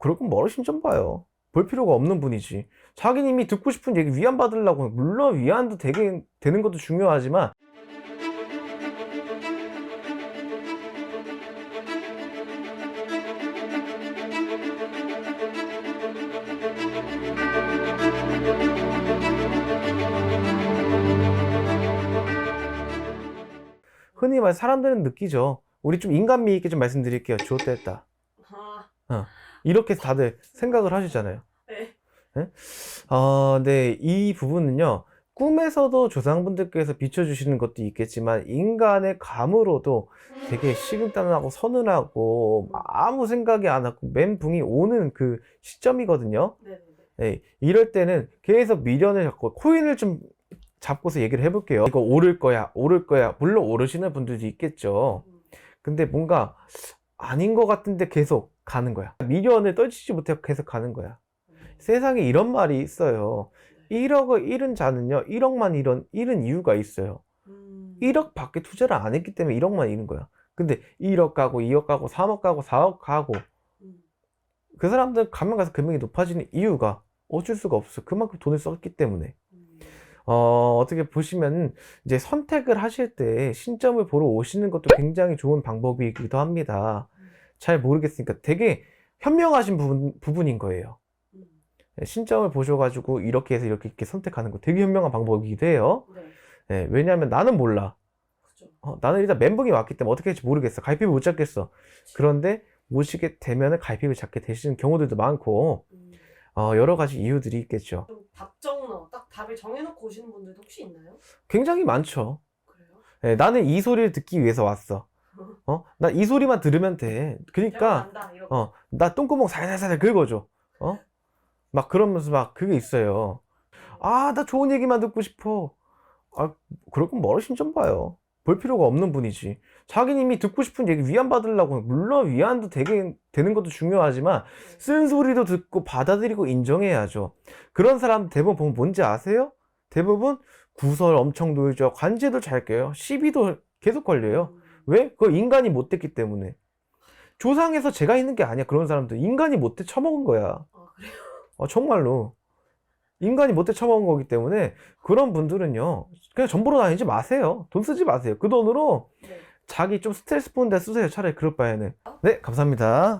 그럴 거면 멀으신 좀 봐요. 볼 필요가 없는 분이지. 자기님이 듣고 싶은 얘기 위안받으려고 물론 위안도 되게 되는 것도 중요하지만 흔히 말 사람들은 느끼죠. 우리 좀 인간미 있게 좀 말씀드릴게요. 좋됐다. 아, 이렇게 다들 생각을 하시잖아요. 네. 어, 네, 이 부분은요, 꿈에서도 조상분들께서 비춰주시는 것도 있겠지만, 인간의 감으로도 되게 식은땀나고 서늘하고, 아무 생각이 안 하고, 멘붕이 오는 그 시점이거든요. 네네네. 네, 이럴 때는 계속 미련을 잡고, 코인을 좀 잡고서 얘기를 해볼게요. 이거 오를 거야, 오를 거야. 물론 오르시는 분들도 있겠죠. 음, 근데 뭔가 아닌 것 같은데 계속 가는 거야. 미련을 떨치지 못하고 계속 가는 거야. 음. 세상에 이런 말이 있어요. 1억을 잃은 자는요, 1억만 잃은, 잃은 이유가 있어요. 음. 1억 밖에 투자를 안 했기 때문에 1억만 잃은 거야. 근데 1억 가고, 2억 가고, 3억 가고, 4억 가고, 음. 그 사람들 가면 가서 금액이 높아지는 이유가 어쩔 수가 없어. 그만큼 돈을 썼기 때문에. 음. 어, 어떻게 보시면, 이제 선택을 하실 때 신점을 보러 오시는 것도 굉장히 좋은 방법이기도 합니다. 잘 모르겠으니까 되게 현명하신 부분, 부분인 거예요. 음. 신점을 보셔가지고 이렇게 해서 이렇게, 이렇게 선택하는 거 되게 현명한 방법이기도 해요. 네. 예, 왜냐하면 나는 몰라. 그죠. 어, 나는 일단 멘붕이 왔기 때문에 어떻게 할지 모르겠어. 갈피를 못 잡겠어. 그런데 모시게 되면 갈피를 잡게 되시는 경우들도 많고 음. 어, 여러 가지 이유들이 있겠죠. 좀 답정너 딱 답을 정해놓고 오시는 분들도 혹시 있나요? 굉장히 많죠. 그래요? 예, 나는 이 소리를 듣기 위해서 왔어. 어? 나 이 소리만 들으면 돼. 그러니까. 어, 나 똥구멍 살살살 긁어줘. 어? 막 그러면서 막 그게 있어요. 아, 나 좋은 얘기만 듣고 싶어. 아, 그럴 거면 멀으신 좀 봐요. 볼 필요가 없는 분이지. 자기님이 듣고 싶은 얘기 위안받으려고, 물론 위안도 되게 되는 것도 중요하지만, 네. 쓴 소리도 듣고 받아들이고 인정해야죠. 그런 사람 대부분 보면 뭔지 아세요? 대부분 구설 엄청 놀죠. 관제도 잘 깨요. 시비도 계속 걸려요. 음. 왜? 그거 인간이 못 됐기 때문에. 조상에서 제가 있는 게 아니야. 그런 사람들. 인간이 못돼 처먹은 거야. 아 그래요? 어, 정말로. 인간이 못돼 처먹은 거기 때문에 그런 분들은요. 그냥 전보로 다니지 마세요. 돈 쓰지 마세요. 그 돈으로 네. 자기 좀 스트레스 푸는 데 쓰세요. 차라리 그럴 바에는. 네, 감사합니다.